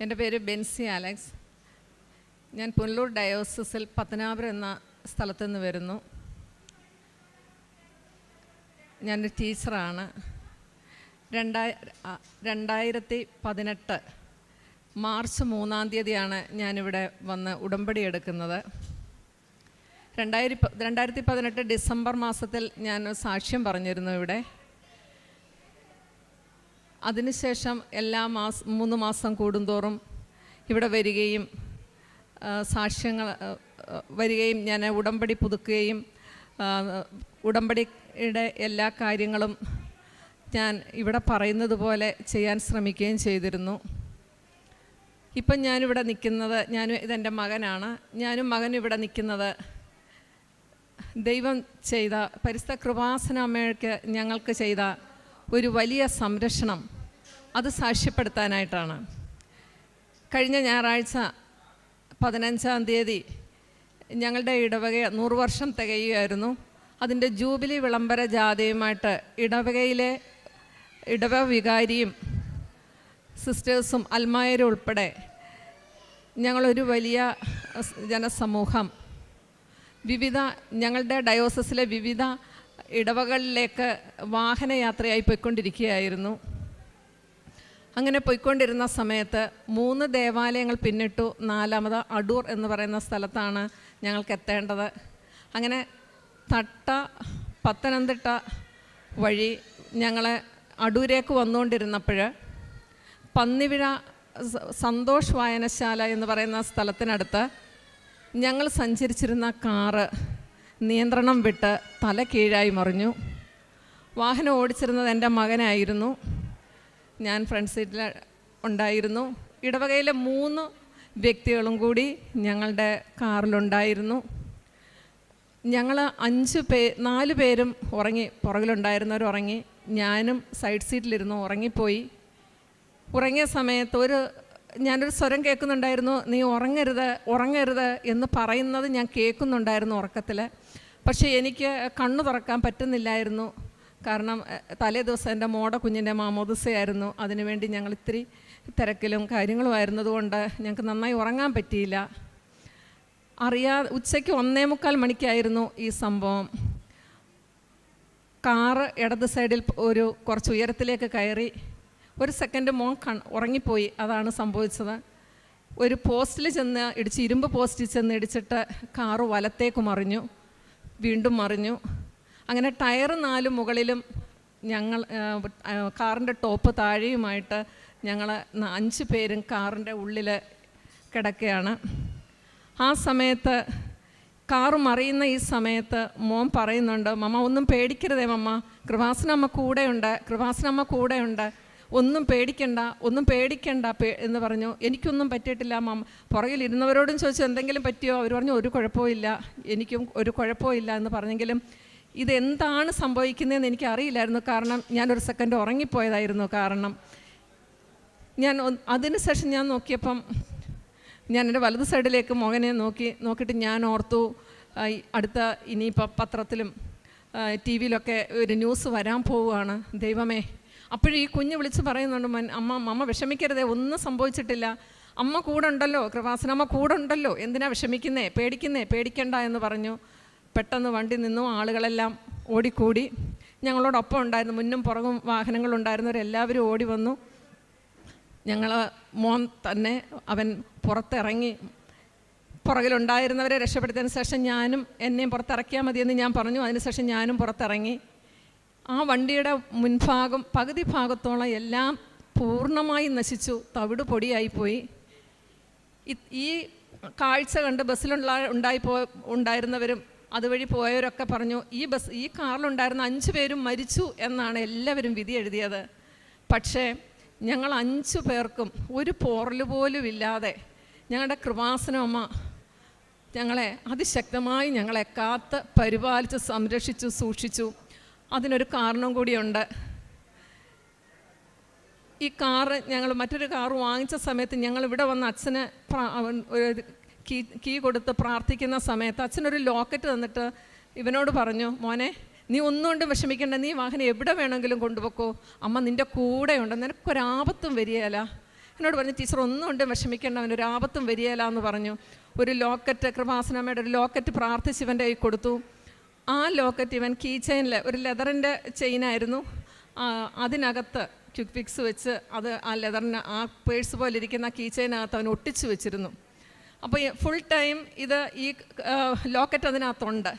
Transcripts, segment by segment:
എന്റെ പേര് ബെൻസി അലക്സ്. ഞാൻ പുനലൂർ ഡയോസിസിൽ പത്തനാപുരം എന്ന സ്ഥലത്തു നിന്ന് വരുന്നു. ഞാനൊരു ടീച്ചറാണ്. രണ്ടായി രണ്ടായിരത്തി പതിനെട്ട് മാർച്ച് മൂന്നാം തീയതിയാണ് ഞാനിവിടെ വന്ന് ഉടമ്പടി എടുക്കുന്നത്. രണ്ടായിരത്തി രണ്ടായിരത്തി പതിനെട്ട് ഡിസംബർ മാസത്തിൽ ഞാൻ സാക്ഷ്യം പറഞ്ഞിരുന്നു ഇവിടെ. അതിനുശേഷം എല്ലാ മാസ മൂന്ന് മാസം കൂടുന്തോറും ഇവിടെ വരികയും സാക്ഷ്യങ്ങൾ വരികയും ഞാൻ ഉടമ്പടി പുതുക്കുകയും ഉടമ്പടിയുടെ എല്ലാ കാര്യങ്ങളും ഞാൻ ഇവിടെ പറയുന്നത് പോലെ ചെയ്യാൻ ശ്രമിക്കുകയും ചെയ്തിരുന്നു. ഇപ്പം ഞാനിവിടെ നിൽക്കുന്നത് ഞാൻ ഇതെന്റെ മകനാണ്. ഞാനും മകനും ഇവിടെ നിൽക്കുന്നത് ദൈവം ചെയ്ത പരിസ്ഥ കൃപാസന അമ്മയ്ക്ക് ഞങ്ങൾക്ക് ചെയ്ത ഒരു വലിയ സംരക്ഷണം അത് സാക്ഷ്യപ്പെടുത്താനായിട്ടാണ്. കഴിഞ്ഞ ഞായറാഴ്ച പതിനഞ്ചാം തീയതി ഞങ്ങളുടെ ഇടവക നൂറ് വർഷം തികയുകയായിരുന്നു. അതിന്റെ ജൂബിലി വിളംബര ജാഥയുമായിട്ട് ഇടവകയിലെ ഇടവ വികാരിയും സിസ്റ്റേഴ്സും അൽമായരും ഉൾപ്പെടെ ഞങ്ങളൊരു വലിയ ജനസമൂഹം. വിവിധ ഞങ്ങളുടെ ഡയോസസിലെ വിവിധ ഇടവകളിലേക്ക് വാഹനയാത്രയായി പോയിക്കൊണ്ടിരിക്കുകയായിരുന്നു. അങ്ങനെ പോയിക്കൊണ്ടിരുന്ന സമയത്ത് മൂന്ന് ദേവാലയങ്ങൾ പിന്നിട്ടു നാലാമത് അടൂർ എന്ന് പറയുന്ന സ്ഥലത്താണ് ഞങ്ങൾക്ക് എത്തേണ്ടത്. അങ്ങനെ തട്ട പത്തനംതിട്ട വഴി ഞങ്ങൾ അടൂരേക്ക് വന്നുകൊണ്ടിരുന്നപ്പോൾ പന്നിവിഴ സന്തോഷ് വായനശാല എന്ന് പറയുന്ന സ്ഥലത്തിനടുത്ത് ഞങ്ങൾ സഞ്ചരിച്ചിരുന്ന കാറ് നിയന്ത്രണം വിട്ട് തല കീഴായി മറിഞ്ഞു. വാഹനം ഓടിച്ചിരുന്നത് എന്റെ മകനായിരുന്നു. ഞാൻ ഫ്രണ്ട് സീറ്റിൽ ഉണ്ടായിരുന്നു. ഇടവകയിലെ മൂന്ന് വ്യക്തികളും കൂടി ഞങ്ങളുടെ കാറിലുണ്ടായിരുന്നു. ഞങ്ങൾ അഞ്ച് പേ നാല് പേരും ഉറങ്ങി പുറകിലുണ്ടായിരുന്നവർ ഉറങ്ങി ഞാനും സൈഡ് സീറ്റിലിരുന്നു ഉറങ്ങിപ്പോയി. ഉറങ്ങിയ സമയത്ത് ഒരു ഞാനൊരു സ്വരം കേൾക്കുന്നുണ്ടായിരുന്നു നീ ഉറങ്ങരുത് ഉറങ്ങരുത് എന്ന് പറയുന്നത് ഞാൻ കേൾക്കുന്നുണ്ടായിരുന്നു ഉറക്കത്തിൽ പക്ഷേ എനിക്ക് കണ്ണു തുറക്കാൻ പറ്റുന്നില്ലായിരുന്നു. കാരണം തലേ ദിവസം എന്റെ മോടെ കുഞ്ഞിന്റെ മാമോദിസയായിരുന്നു. അതിനുവേണ്ടി ഞങ്ങൾ ഇത്തിരി തിരക്കിലും കാര്യങ്ങളും ആയിരുന്നതുകൊണ്ട് ഞങ്ങൾക്ക് നന്നായി ഉറങ്ങാൻ പറ്റിയില്ല. അറിയാ ഉച്ചയ്ക്ക് ഒന്നേ മുക്കാൽ മണിക്കായിരുന്നു ഈ സംഭവം. കാറ് ഇടത് സൈഡിൽ ഒരു കുറച്ച് ഉയരത്തിലേക്ക് കയറി. ഒരു സെക്കൻഡ് മോൻ കൺ ഉറങ്ങിപ്പോയി. അതാണ് സംഭവിച്ചത്. ഒരു പോസ്റ്റിൽ ചെന്ന് ഇടിച്ച് ഇരുമ്പ് പോസ്റ്റിൽ ചെന്ന് ഇടിച്ചിട്ട് കാറ് വലത്തേക്ക് മറിഞ്ഞു. വീണ്ടും മറിഞ്ഞു. അങ്ങനെ ടയർ നാല് മുകളിലും ഞങ്ങൾ കാറിന്റെ ടോപ്പ് താഴെയുമായിട്ട് ഞങ്ങൾ അഞ്ച് പേരും കാറിന്റെ ഉള്ളിൽ കിടക്കുകയാണ്. ആ സമയത്ത് കാറ് മറിയുന്ന ഈ സമയത്ത് മോൻ പറയുന്നുണ്ട് മമ്മ ഒന്നും പേടിക്കരുതേ മമ്മ. കൃപാസനമ്മ കൂടെയുണ്ട് കൃപാസനമ്മ കൂടെയുണ്ട്. ഒന്നും പേടിക്കണ്ട ഒന്നും പേടിക്കണ്ട എന്ന് പറഞ്ഞു. എനിക്കൊന്നും പറ്റിയിട്ടില്ല മാം. പുറകിലിരുന്നവരോടും ചോദിച്ചു എന്തെങ്കിലും പറ്റിയോ? അവർ പറഞ്ഞു ഒരു കുഴപ്പമില്ല എനിക്കും ഒരു കുഴപ്പമില്ല എന്ന് പറഞ്ഞെങ്കിലും ഇതെന്താണ് സംഭവിക്കുന്നതെന്ന് എനിക്ക് അറിയില്ലായിരുന്നു കാരണം ഞാനൊരു സെക്കൻഡ് ഉറങ്ങിപ്പോയതായിരുന്നു കാരണം. ഞാൻ അതിന് ശേഷം ഞാൻ നോക്കിയപ്പം ഞാൻ എന്റെ വലത് സൈഡിലേക്ക് മകനെ നോക്കി നോക്കിയിട്ട് ഞാൻ ഓർത്തു അടുത്ത ഇനിയിപ്പോൾ പത്രത്തിലും ടി വിയിലൊക്കെ ഒരു ന്യൂസ് വരാൻ പോവുകയാണ്. ദൈവമേ. അപ്പോഴും ഈ കുഞ്ഞ് വിളിച്ച് പറയുന്നുണ്ട് അമ്മ അമ്മ വിഷമിക്കരുതേ ഒന്നും സംഭവിച്ചിട്ടില്ല. അമ്മ കൂടെ ഉണ്ടല്ലോ കൃപാസനമ്മ കൂടെ ഉണ്ടല്ലോ. എന്തിനാ വിഷമിക്കുന്നേ പേടിക്കുന്നേ പേടിക്കണ്ട എന്ന് പറഞ്ഞു. പെട്ടെന്ന് വണ്ടി നിന്നു ആളുകളെല്ലാം ഓടിക്കൂടി. ഞങ്ങളോടൊപ്പം ഉണ്ടായിരുന്നു. മുന്നും പുറകും വാഹനങ്ങളുണ്ടായിരുന്നവരെല്ലാവരും ഓടി വന്നു. ഞങ്ങൾ മോൻ തന്നെ അവൻ പുറത്തിറങ്ങി പുറകിലുണ്ടായിരുന്നവരെ രക്ഷപ്പെടുത്തിയതിന് ശേഷം ഞാനും എന്നെയും പുറത്തിറക്കിയാൽ മതിയെന്ന് ഞാൻ പറഞ്ഞു. അതിനുശേഷം ഞാനും പുറത്തിറങ്ങി. ആ വണ്ടിയുടെ മുൻഭാഗം പകുതി ഭാഗത്തോളം എല്ലാം പൂർണമായി നശിച്ചു. തവിട് പൊടിയായിപ്പോയി. ഈ കാഴ്ച കണ്ട് ബസ്സിലുള്ള ഉണ്ടായി പോ ഉണ്ടായിരുന്നവരും അതുവഴി പോയവരൊക്കെ പറഞ്ഞു ഈ ബസ് ഈ കാറിലുണ്ടായിരുന്ന അഞ്ച് പേരും മരിച്ചു എന്നാണ് എല്ലാവരും വിധി എഴുതിയത്. പക്ഷേ ഞങ്ങൾ അഞ്ചു പേർക്കും ഒരു പോറൽ പോലും ഇല്ലാതെ ഞങ്ങളുടെ കൃപാസനമ്മ ഞങ്ങളെ അതിശക്തമായി ഞങ്ങളെ കാത്ത് പരിപാലിച്ച് സംരക്ഷിച്ചു സൂക്ഷിച്ചു. അതിനൊരു കാരണം കൂടിയുണ്ട്. ഈ കാറ് ഞങ്ങൾ മറ്റൊരു കാറ് വാങ്ങിച്ച സമയത്ത് ഞങ്ങൾ ഇവിടെ വന്ന അച്ഛന് കീ കീ കൊടുത്ത് പ്രാർത്ഥിക്കുന്ന സമയത്ത് അച്ഛനൊരു ലോക്കറ്റ് തന്നിട്ട് ഇവനോട് പറഞ്ഞു മോനെ നീ ഒന്നുകൊണ്ടും വിഷമിക്കേണ്ട. നീ വാഹനം എവിടെ വേണമെങ്കിലും കൊണ്ടുപോക്കോ. അമ്മ നിന്റെ കൂടെയുണ്ട്. നിനക്കൊരാപത്തും വരികയില്ല. എന്നോട് പറഞ്ഞു ടീച്ചർ ഒന്നും കൊണ്ടും വിഷമിക്കേണ്ട. അവനൊരു ആപത്തും വരികയില്ല എന്ന് പറഞ്ഞു. ഒരു ലോക്കറ്റ് കൃപാസനമ്മയുടെ ഒരു ലോക്കറ്റ് പ്രാർത്ഥിച്ച് ഇവന്റെ കയ്യിൽ കൊടുത്തു. ആ ലോക്കറ്റ് ഇവൻ കീ ചെയിനിൽ ഒരു ലെതറിന്റെ ചെയിനായിരുന്നു. അതിനകത്ത് ക്യുക്ക് ഫിക്സ് വെച്ച് അത് ആ ലെതറിന് ആ പേഴ്സ് പോലെ ഇരിക്കുന്ന കീ ചെയിനകത്ത് അവൻ ഒട്ടിച്ചു വെച്ചിരുന്നു. അപ്പോൾ ഫുൾ ടൈം ഇത് ഈ ലോക്കറ്റ് അതിനകത്തുണ്ട്.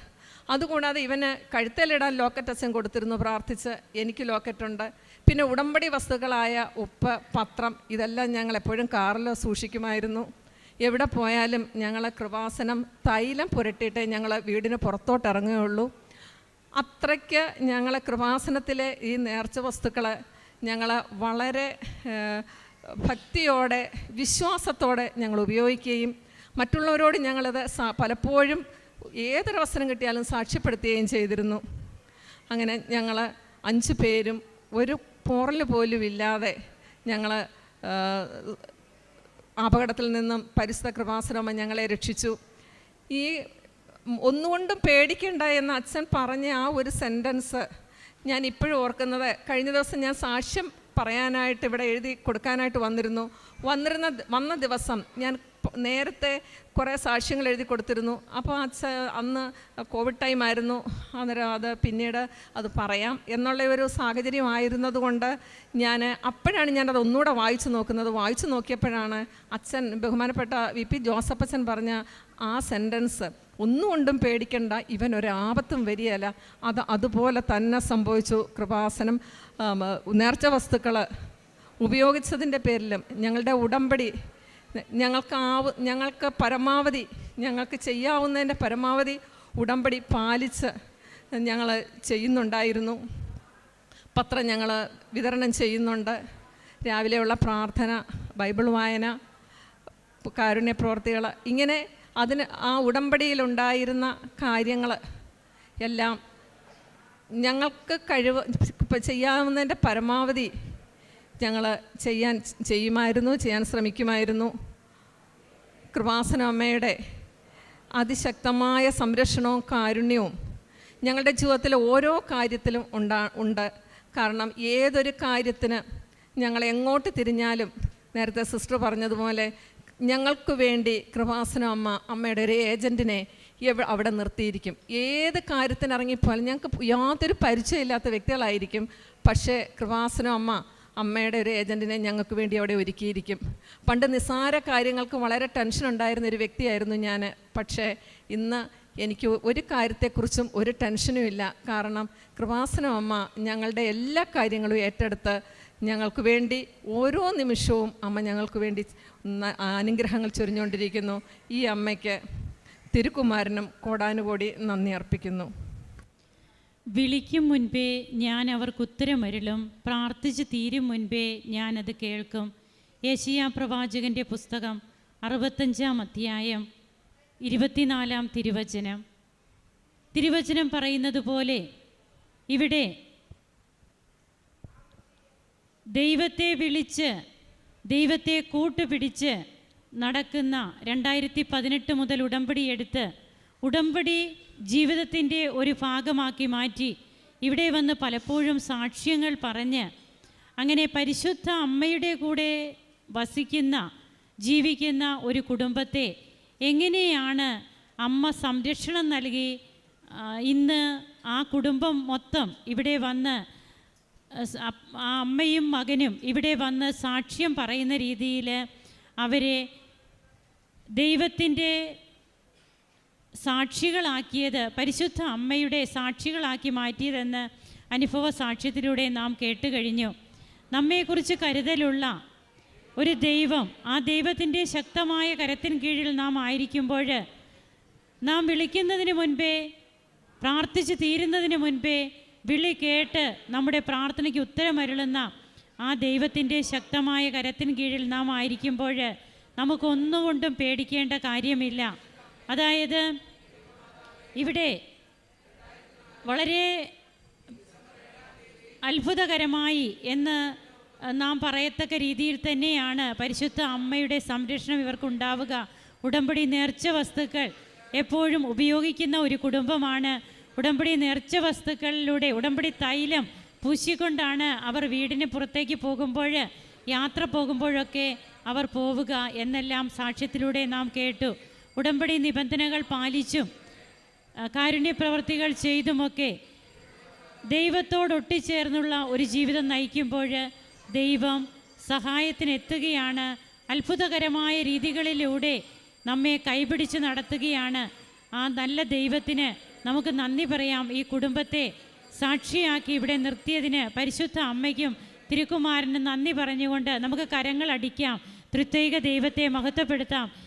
അതുകൂടാതെ ഇവന് കഴുത്തേലിടാൻ ലോക്കറ്റ് അച്ഛൻ കൊടുത്തിരുന്നു പ്രാർത്ഥിച്ച് എനിക്ക് ലോക്കറ്റുണ്ട് പിന്നെ ഉടമ്പടി വസ്തുക്കളായ ഉപ്പ് പത്രം ഇതെല്ലാം ഞങ്ങൾ എപ്പോഴും കാറിൽ സൂക്ഷിക്കുമായിരുന്നു. എവിടെ പോയാലും ഞങ്ങൾ കൃപാസനം തൈലം പുരട്ടിയിട്ടേ ഞങ്ങൾ വീടിന് പുറത്തോട്ട് ഇറങ്ങുകയുള്ളൂ. അത്രയ്ക്ക് ഞങ്ങൾ കൃപാസനത്തിലെ ഈ നേർച്ച വസ്തുക്കൾ ഞങ്ങൾ വളരെ ഭക്തിയോടെ വിശ്വാസത്തോടെ ഞങ്ങൾ ഉപയോഗിക്കുകയും മറ്റുള്ളവരോട് ഞങ്ങളത് പലപ്പോഴും ഏതൊരവസരം കിട്ടിയാലും സാക്ഷ്യപ്പെടുത്തുകയും ചെയ്തിരുന്നു. അങ്ങനെ ഞങ്ങൾ അഞ്ച് പേരും ഒരു പോറൽ പോലും ഇല്ലാതെ ഞങ്ങൾ അപകടത്തിൽ നിന്നും പരിസ്ഥിത കൃപാശ്രമം ഞങ്ങളെ രക്ഷിച്ചു. ഈ ഒന്നുകൊണ്ടും പേടിക്കണ്ട എന്ന് അച്ഛൻ പറഞ്ഞ ആ ഒരു സെന്റൻസ് ഞാൻ ഇപ്പോഴും ഓർക്കുന്നത്. കഴിഞ്ഞ ദിവസം ഞാൻ സാക്ഷ്യം പറയാനായിട്ട് ഇവിടെ എഴുതി കൊടുക്കാനായിട്ട് വന്നിരുന്നു. വന്നിരുന്ന വന്ന ദിവസം ഞാൻ നേരത്തെ കുറേ സാക്ഷ്യങ്ങൾ എഴുതി കൊടുത്തിരുന്നു. അപ്പോൾ അന്ന് കോവിഡ് ടൈം ആയിരുന്നു. അന്നേരം അത് പിന്നീട് അത് പറയാം എന്നുള്ള ഒരു സാഹചര്യം ആയിരുന്നതുകൊണ്ട് ഞാൻ അപ്പോഴാണ് ഞാനത് ഒന്നുകൂടെ വായിച്ചു നോക്കുന്നത്. വായിച്ചു നോക്കിയപ്പോഴാണ് അച്ഛൻ ബഹുമാനപ്പെട്ട വി പി ജോസഫച്ചൻ പറഞ്ഞ ആ സെന്റൻസ് ഒന്നുകൊണ്ടും പേടിക്കണ്ട ഇവൻ ഒരാപത്തും വരികയല്ല. അത് അതുപോലെ തന്നെ സംഭവിച്ചു. കൃപാസനം നേർച്ച വസ്തുക്കൾ ഉപയോഗിച്ചതിന്റെ പേരിലും ഞങ്ങളുടെ ഉടമ്പടി ഞങ്ങൾക്ക് ആവ് ഞങ്ങൾക്ക് പരമാവധി ഞങ്ങൾക്ക് ചെയ്യാവുന്നതിന്റെ പരമാവധി ഉടമ്പടി പാലിച്ച് ഞങ്ങൾ ചെയ്യുന്നുണ്ടായിരുന്നു. പത്രം ഞങ്ങൾ വിതരണം ചെയ്യുന്നുണ്ട്. രാവിലെയുള്ള പ്രാർത്ഥന ബൈബിൾ വായന കാരുണ്യ പ്രവർത്തികൾ ഇങ്ങനെ അതിന് ആ ഉടമ്പടിയിലുണ്ടായിരുന്ന കാര്യങ്ങൾ എല്ലാം ഞങ്ങൾക്ക് കഴിവ് ചെയ്യാവുന്നതിന്റെ പരമാവധി ഞങ്ങൾ ചെയ്യാൻ ചെയ്യുമായിരുന്നു ചെയ്യാൻ ശ്രമിക്കുമായിരുന്നു. കൃപാസന അമ്മയുടെ അതിശക്തമായ സംരക്ഷണവും കാരുണ്യവും ഞങ്ങളുടെ ജീവിതത്തിൽ ഓരോ കാര്യത്തിലും ഉണ്ടാ ഉണ്ട്. കാരണം ഏതൊരു കാര്യത്തിന് ഞങ്ങൾ എങ്ങോട്ട് തിരിഞ്ഞാലും നേരത്തെ സിസ്റ്റർ പറഞ്ഞതുപോലെ ഞങ്ങൾക്ക് വേണ്ടി കൃപാസന അമ്മ അമ്മയുടെ ഒരു ഏജന്റിനെ അവിടെ നിർത്തിയിരിക്കും. ഏത് കാര്യത്തിന് ഇറങ്ങിപ്പോയാലും ഞങ്ങൾക്ക് യാതൊരു പരിചയമില്ലാത്ത വ്യക്തികളായിരിക്കും. പക്ഷേ കൃപാസന അമ്മ അമ്മയുടെ ഒരു ഏജന്റിനെ ഞങ്ങൾക്ക് വേണ്ടി അവിടെ ഒരുക്കിയിരിക്കും. പണ്ട് നിസ്സാര കാര്യങ്ങൾക്ക് വളരെ ടെൻഷൻ ഉണ്ടായിരുന്ന ഒരു വ്യക്തിയായിരുന്നു ഞാൻ പക്ഷേ ഇന്ന് എനിക്ക് ഒരു കാര്യത്തെക്കുറിച്ചും ഒരു ടെൻഷനും ഇല്ല. കാരണം കൃപാസനം അമ്മ ഞങ്ങളുടെ എല്ലാ കാര്യങ്ങളും ഏറ്റെടുത്ത് ഞങ്ങൾക്ക് വേണ്ടി ഓരോ നിമിഷവും അമ്മ ഞങ്ങൾക്ക് വേണ്ടി അനുഗ്രഹങ്ങൾ ചൊരിഞ്ഞുകൊണ്ടിരിക്കുന്നു. ഈ അമ്മയ്ക്ക് തിരുക്കുമാരനും കോടാനുകോടി നന്ദി അർപ്പിക്കുന്നു. വിളിക്കും മുൻപേ ഞാൻ അവർക്ക് ഉത്തരമരുളും പ്രാർത്ഥിച്ച് തീരും മുൻപേ ഞാനത് കേൾക്കും. യേശിയ പ്രവാചകന്റെ പുസ്തകം അറുപത്തഞ്ചാം അധ്യായം ഇരുപത്തിനാലാം തിരുവചനം. തിരുവചനം പറയുന്നത് പോലെ ഇവിടെ ദൈവത്തെ വിളിച്ച് ദൈവത്തെ കൂട്ടുപിടിച്ച് നടക്കുന്ന രണ്ടായിരത്തി പതിനെട്ട് മുതൽ ഉടമ്പടി എടുത്ത് ഉടമ്പടി ജീവിതത്തിന്റെ ഒരു ഭാഗമാക്കി മാറ്റി. ഇവിടെ വന്ന് പലപ്പോഴും സാക്ഷ്യങ്ങൾ പറഞ്ഞ് അങ്ങനെ പരിശുദ്ധ അമ്മയുടെ കൂടെ വസിക്കുന്ന ജീവിക്കുന്ന ഒരു കുടുംബത്തെ എങ്ങനെയാണ് അമ്മ സംരക്ഷണം നൽകി ഇന്ന് ആ കുടുംബം മൊത്തം ഇവിടെ വന്ന് ആ അമ്മയും മകനും ഇവിടെ വന്ന് സാക്ഷ്യം പറയുന്ന രീതിയിൽ അവരെ ദൈവത്തിന്റെ സാക്ഷികളാക്കിയത് പരിശുദ്ധ അമ്മയുടെ സാക്ഷികളാക്കി മാറ്റിയതെന്ന് അനുഭവ സാക്ഷ്യത്തിലൂടെ നാം കേട്ട് കഴിഞ്ഞു നമ്മെക്കുറിച്ച് കരുതലുള്ള ഒരു ദൈവം ആ ദൈവത്തിന്റെ ശക്തമായ കരത്തിന് കീഴിൽ നാം ആയിരിക്കുമ്പോൾ നാം വിളിക്കുന്നതിന് മുൻപേ പ്രാർത്ഥിച്ച് തീരുന്നതിന് മുൻപേ വിളി കേട്ട് നമ്മുടെ പ്രാർത്ഥനയ്ക്ക് ഉത്തരമരുളുന്ന ആ ദൈവത്തിന്റെ ശക്തമായ കരത്തിന് കീഴിൽ നാം ആയിരിക്കുമ്പോൾ നമുക്കൊന്നുകൊണ്ടും പേടിക്കേണ്ട കാര്യമില്ല. അതായത് ഇവിടെ വളരെ അത്ഭുതകരമായി എന്ന് നാം പറയത്തക്ക രീതിയിൽ തന്നെയാണ് പരിശുദ്ധ അമ്മയുടെ സംരക്ഷണം ഇവർക്കുണ്ടാവുക. ഉടമ്പടി നേർച്ച വസ്തുക്കൾ എപ്പോഴും ഉപയോഗിക്കുന്ന ഒരു കുടുംബമാണ്. ഉടമ്പടി നേർച്ച വസ്തുക്കളിലൂടെ ഉടമ്പടി തൈലം പൂശിക്കൊണ്ടാണ് അവർ വീടിന് പുറത്തേക്ക് പോകുമ്പോൾ യാത്ര പോകുമ്പോഴൊക്കെ അവർ പോവുക എന്നെല്ലാം സാക്ഷ്യത്തിലൂടെ നാം കേട്ടു. ഉടമ്പടി നിബന്ധനകൾ പാലിച്ചും കാരുണ്യപ്രവർത്തികൾ ചെയ്തുമൊക്കെ ദൈവത്തോടൊട്ടിച്ചേർന്നുള്ള ഒരു ജീവിതം നയിക്കുമ്പോൾ ദൈവം സഹായത്തിനെത്തുകയാണ്. അത്ഭുതകരമായ രീതികളിലൂടെ നമ്മെ കൈപിടിച്ച് നടത്തുകയാണ്. ആ നല്ല ദൈവത്തിന് നമുക്ക് നന്ദി പറയാം. ഈ കുടുംബത്തെ സാക്ഷിയാക്കി ഇവിടെ നിർത്തിയതിന് പരിശുദ്ധ അമ്മയ്ക്കും തിരുക്കുമാരനും നന്ദി പറഞ്ഞുകൊണ്ട് നമുക്ക് കരങ്ങൾ അടിക്കാം. തൃത്വൈക ദൈവത്തെ മഹത്വപ്പെടുത്താം.